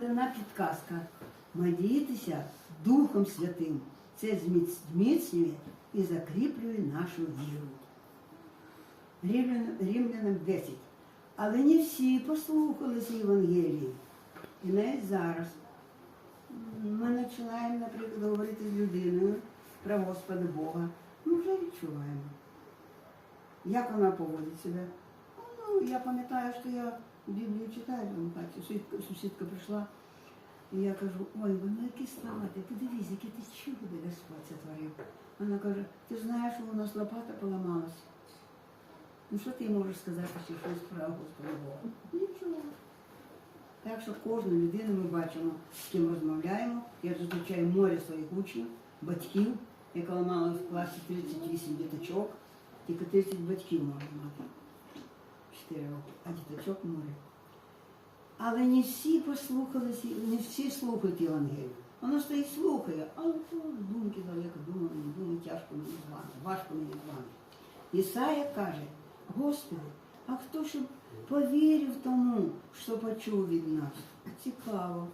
Дана підказка. Молітися Духом Святим. Це зміцнює і закріплює нашу віру. Римлянам 10. Але не всі послухалися Євангелії. І навіть зараз ми починаємо, наприклад, говорити з людиною про Господа Бога. Ми вже відчуваємо. Як вона поводить себе? Ну, я пам'ятаю, що я Біблію читаю, там так, сусідка, прийшла, і я кажу, ой, воно які слова, ти подивись, яке ти чудо Господь сотворив. Вона каже, ти знаєш, що у нас лопата поламалась. Ну що ти можеш сказати ще щось про Господа Бога? Нічого. Так що кожну людину ми бачимо, з ким розмовляємо. Я зустрічаю море своїх учнів, батьків, яка мала в класі 38 діточок, тільки 30 батьків можна мати. 4 роки, а діточок море. Але не всі послухалися, не всі слухають Євангелію. Воно стоїть слухає, то думки далеко думали, не думали, тяжко мені з вами, важко мені з вами. Ісая каже, Господи, а хто ж повірив тому, що почув від нас? Цікаво.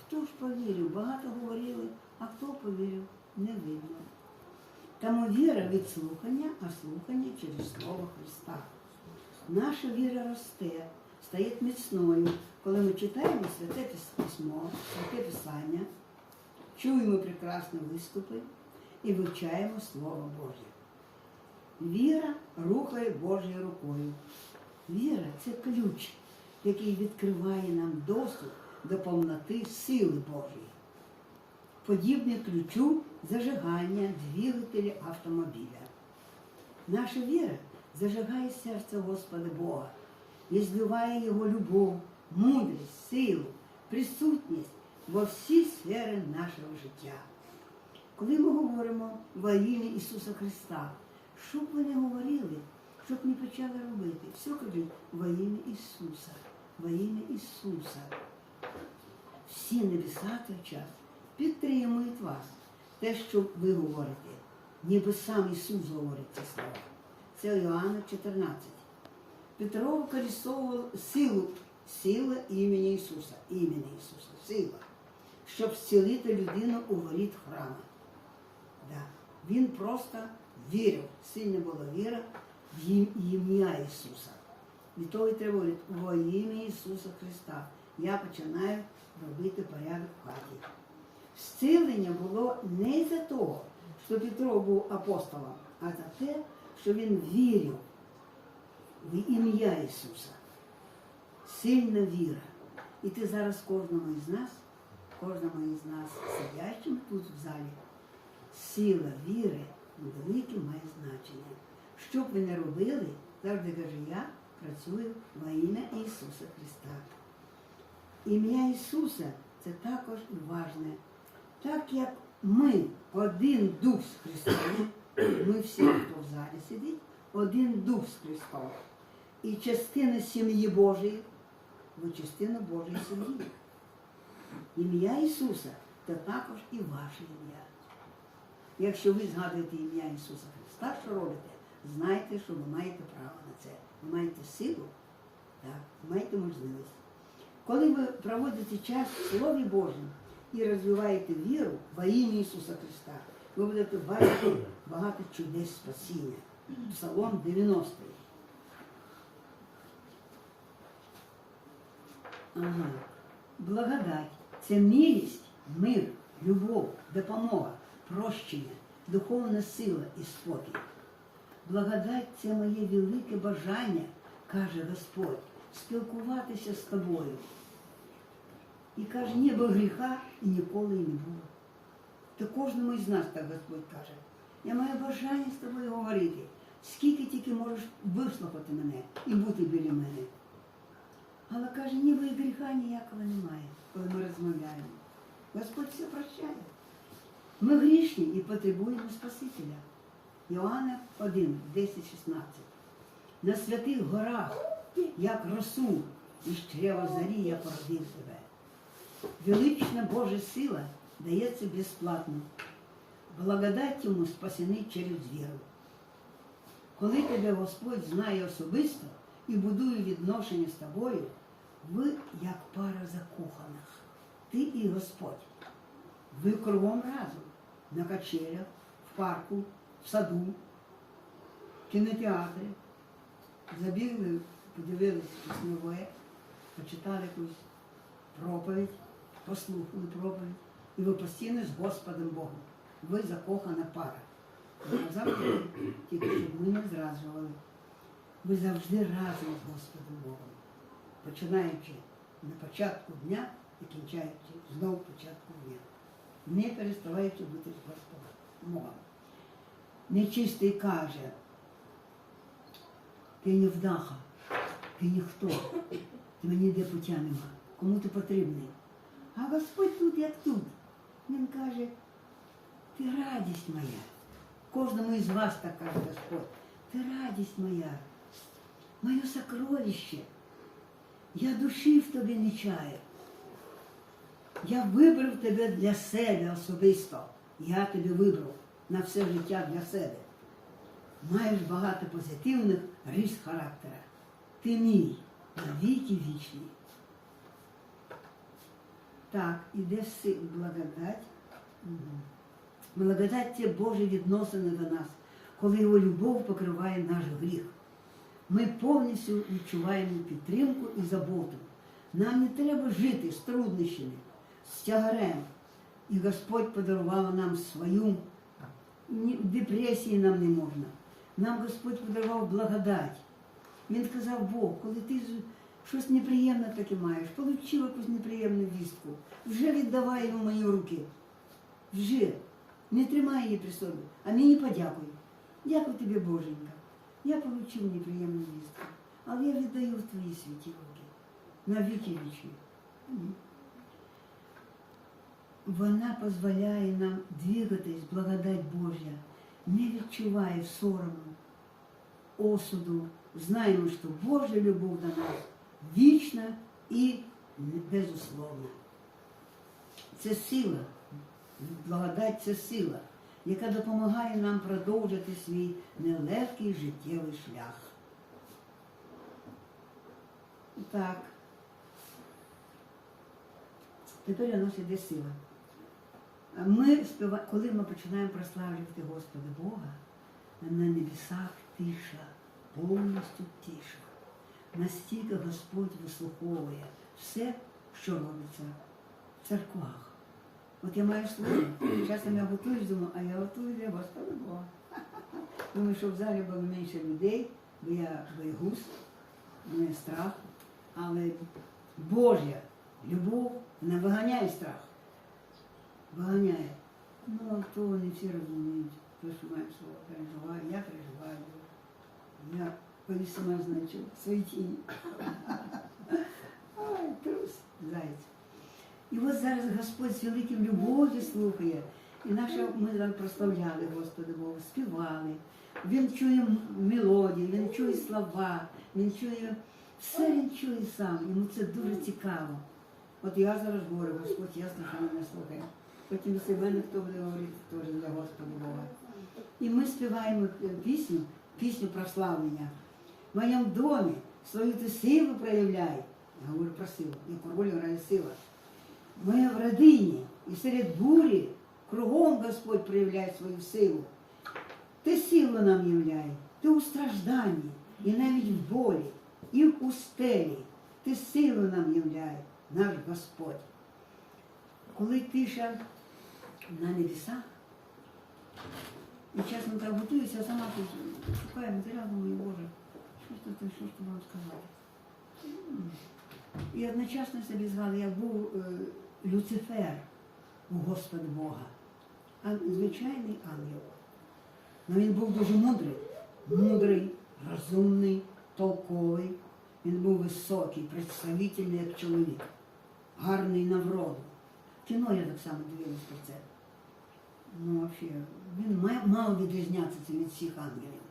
Хто ж повірив? Багато говорили, а хто повірив, не видно. Тому віра від слухання, а слухання через Слово Христа. Наша віра росте, стає міцною, коли ми читаємо святе письмо, святе Писання, чуємо прекрасні виступи і вивчаємо Слово Боже. Віра рухає Божою рукою. Віра це ключ, який відкриває нам доступ до повноти сили Божої. Подібне ключу зажигання двигателя автомобіля. Наша віра зажигає серце Господа Бога і зливає Його любов, мудрість, силу, присутність во всі сфери нашого життя. Коли ми говоримо во ім'я Ісуса Христа, що б ви не говорили, що б не почали робити, все кажуть во ім'я Ісуса, во ім'я Ісуса. Всі небеса той час підтримують вас. Те, що ви говорите, ніби сам Ісус говорить ці слова. Це Іоанна 14. Петро використовував силу, сила імені Ісуса, імені Ісуса, сила, щоб зцілити людину у воріт храму. Да. Він просто вірив, сильна була віра в ім'я Ісуса. Від того і треба говорити, во ім'я Ісуса Христа. Я починаю робити порядок в хаті. Зцілення було не за того, що Петро був апостолом, а за те, що він вірив в ім'я Ісуса. Сильна віра. І ти зараз кожному із нас, кожному із нас, сидячим тут в залі, сила віри велике має значення. Що б ви не робили, завжди каже, я працюю во ім'я Ісуса Христа. Ім'я Ісуса це також важне. Так як ми один дух з Христом, ми всі, хто в залі сидить, один дух з Христом. І частина сім'ї Божої, ви частина Божої сім'ї. Ім'я Ісуса це також і ваше ім'я. Якщо ви згадуєте ім'я Ісуса Христа, що робите, знайте, що ви маєте право на це. Ви маєте силу, так, маєте можливість. Коли ви проводите час в Слові Божому і розвиваєте віру во ім'я Ісуса Христа, ви будете бачити багато чудес спасіння. Псалом 90. Ага. Благодать це милість, мир, любов, допомога, прощення, духовна сила і спокій. Благодать це моє велике бажання, каже Господь, спілкуватися з тобою. І каже, не було гріха і ніколи не було. То кожному із нас так Господь каже. Я маю бажання з тобою говорити, скільки тільки можеш вислухати мене і бути біля мене. Але каже, ніби і гріха ніякого немає, коли ми розмовляємо. Господь все прощає. Ми грішні і потребуємо Спасителя. Іоанна 1, 10, 16. На святих горах, як росу, із чрева зарі я породив тебе. Велична Божа сила дається безплатно. Благодать йому спасений через віру. Коли тебе Господь знає особисто і будує відношення з тобою, ви як пара закоханих, ти і Господь. Ви кругом разом, на качелях, в парку, в саду, в кінотеатрі. Забігли, подивилися пісньове, почитали якусь проповідь, послухали проповідь. І ви постійно з Господом Богом. Ви закохана пара. Завжди, тільки щоб ми не зраджували. Ви завжди разом з Господом Богом. Починаючи на початку дня і кінчаючи знову початку дня. Не переставаючи бути з Господом Богом. Нечистий каже, ти не вдаха, ти ніхто, ти мені де пуття нема. Кому ти потрібний? А Господь тут, як тут. Він каже, ти радість моя. Кожному із вас так каже Господь. Ти радість моя, моє сокровище. Я душі в тобі не чаю. Я вибрав тебе для себе особисто. Я тебе вибрав на все життя для себе. Маєш багато позитивних рис характера. Ти мій на віки вічні. Так, іде си- благодать. Благодать це Божі відносини до нас, коли його любов покриває наш гріх. Ми повністю відчуваємо підтримку і заботу. Нам не треба жити з труднощами, з тягарем. І Господь подарував нам свою депресії нам не можна. Нам Господь подарував благодать. Він сказав Бог, коли ти щось неприємне таке маєш, получив якусь неприємну вістку, вже віддавай йому мої руки. Вже. Не тримай її при собі, а мені подякуй. Дякую тобі, Боженька. Я отримав неприємну вістку, але я віддаю в твої святі руки. На віки вічні. Амінь. Вона дозволяє нам двигатись, благодать Божя, не відчуває сорому, осуду. Знаємо, що Божа любов до нас Вічна і безусловна. Це сила. Благодать це сила, яка допомагає нам продовжити свій нелегкий життєвий шлях. Так. Тепер у нас іде сила. Ми співа... коли ми починаємо прославлювати Господа Бога, на небесах тиша, повністю тиша. Настільки Господь вислуховує все, що робиться в церквах. От я маю слово, часом я готуюсь, думаю, а я готую для Господа Бога. Думаю, що в залі було менше людей, бо я боягуз, в мене страх, але Божя любов не виганяє страх. Виганяє. Ну, а то не всі розуміють, то, що має слово переживаю, я переживаю. Я повісила, значить, свої тіні. Ай, трус, зайць. І от зараз Господь з великим любов'ю слухає. І наша, ми там прославляли Господа Бога, співали. Він чує мелодії, він чує слова, він чує, все він чує сам. Йому це дуже цікаво. От я зараз говорю, Господь ясно, що мене слухає. Потім з мене хто буде говорити теж для Господа Бога. І ми співаємо пісню, пісню прославлення. В моєму домі свою ти силу проявляй. Я говорю про силу, яку роль грає сила. Ми в родині і серед бурі кругом Господь проявляє свою силу. Ти силу нам являй, ти у стражданні, і навіть в болі, і в устелі. Ти силу нам являй, наш Господь. Коли тиша на небесах, і чесно так готуюся, я сама тут шукаю матеріал, думаю, Боже, тут, що ж вам сказати? І одночасно собі згадую, я був е, Люцифер у Господа Бога, а звичайний ангел. Ну він був дуже мудрий, мудрий, розумний, толковий. Він був високий, представительний як чоловік, гарний на вроду. Кіно я так само дивилась про це. Ну, взагалі, він мав відрізнятися від всіх ангелів,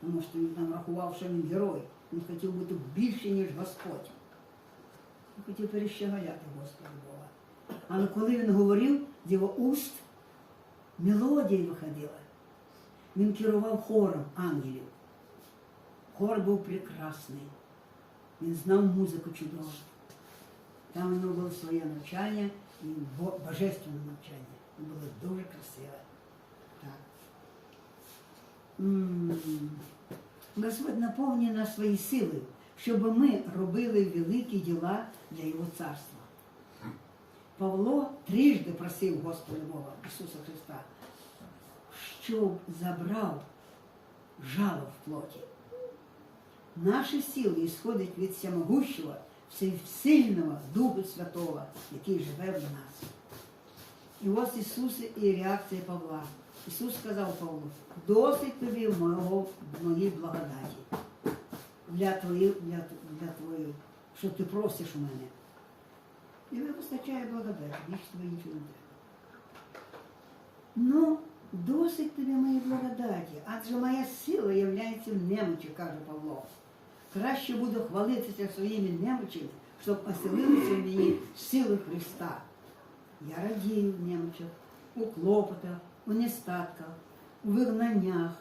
тому що він там рахував, що він герой. Він хотів бути більше, ніж Господь. Він хотів перещеголяти Господа Бога. Але коли він говорив, з його уст мелодія виходила. Він керував хором ангелів. Хор був прекрасний. Він знав музику чудово. Там воно було своє навчання і божественне навчання. І було дуже красиве. Господь наповнює нас свої сили, щоб ми робили великі діла для Його царства. Павло трижди просив Господа Бога, Ісуса Христа, щоб забрав жало в плоті. Наші сили ісходять від всемогущого, всесильного Духа Святого, який живе в нас. І ось Ісус і реакція Павла. Ісус сказав Павлу, досить тобі мого, моїй благодаті для твоєї, для, для твоєї, що ти просиш у мене. І не вистачає благодаті, більше тобі нічого не треба. Ну, досить тобі моєї благодаті, адже моя сила являється в немочі, каже Павло. Краще буду хвалитися своїми немочами, щоб оселилися в мені сили Христа. Я радію в немочах, у клопотах, у нестатках, у вигнаннях,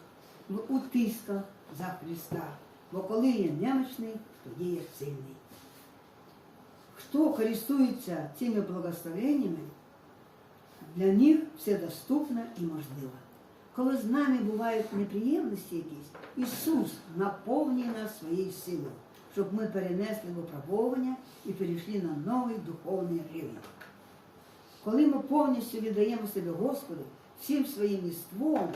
в утисках за Христа. Бо коли я немочний, тоді я сильний. Хто користується цими благословеннями, для них все доступно і можливо. Коли з нами бувають неприємності якісь, Ісус наповнює нас своєю силою, щоб ми перенесли випробовування і перейшли на новий духовний рівень. Коли ми повністю віддаємо себе Господу, всім своїм єством,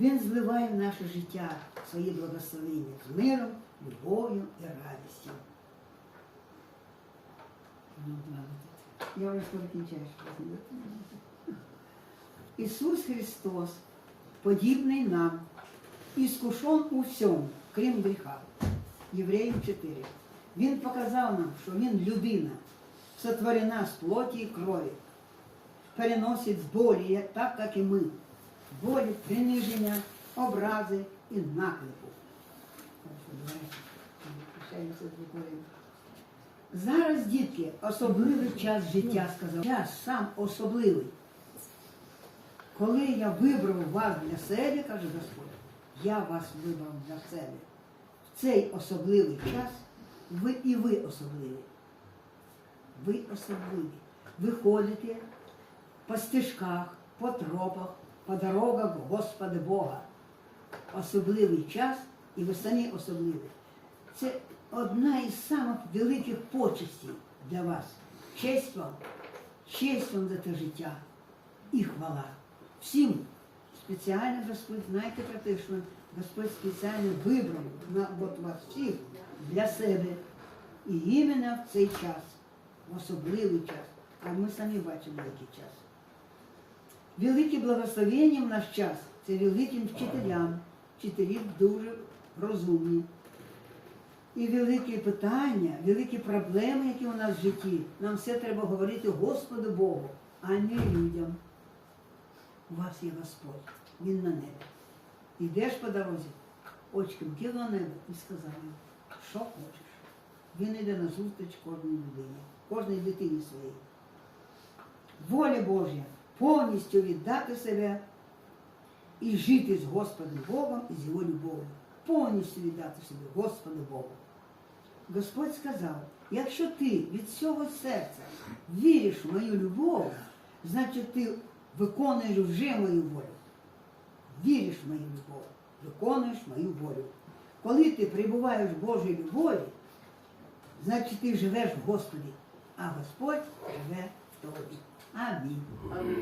Він зливає в наше життя свої благословення з миром, любов'ю і радістю. Ну. Я вже скоро кінчаю. Ісус Христос, подібний нам, іскушен у всьому, крім гріха. Євреїв 4. Він показав нам, що Він людина, сотворена з плоті і крові, переносить болі, так, як і ми. Болі, приниження, образи і наклепу. Зараз, дітки, особливий час життя, сказав. Час сам особливий. Коли я вибрав вас для себе, каже Господь, я вас вибрав для себе. В цей особливий час ви і ви особливі. Ви особливі. Ви ходите по стежках, по тропах, по дорогах Господа Бога. Особливий час, і ви самі особливі. Це одна із самих великих почестей для вас. Честь вам, честь вам за те життя і хвала. Всім спеціально Господь, знаєте про те, що Господь спеціально вибрав на от вас всіх для себе. І іменно в цей час, в особливий час, а ми самі бачимо, який час. Велике благословення в наш час це великим вчителям. Вчителі дуже розумні. І великі питання, великі проблеми, які у нас в житті, нам все треба говорити Господу Богу, а не людям. У вас є Господь, Він на небі. Йдеш по дорозі, очком кинув на небо і сказав що хочеш. Він йде на зустріч кожній людині, кожній дитині своїй. Воля Божя повністю віддати себе і жити з Господом Богом і з його любов'ю. Повністю віддати себе Господу Богу. Господь сказав, якщо ти від всього серця віриш в мою любов, значить ти виконуєш вже мою волю. Віриш в мою любов, виконуєш мою волю. Коли ти перебуваєш в Божій любові, значить ти живеш в Господі, а Господь живе в тобі. Амінь.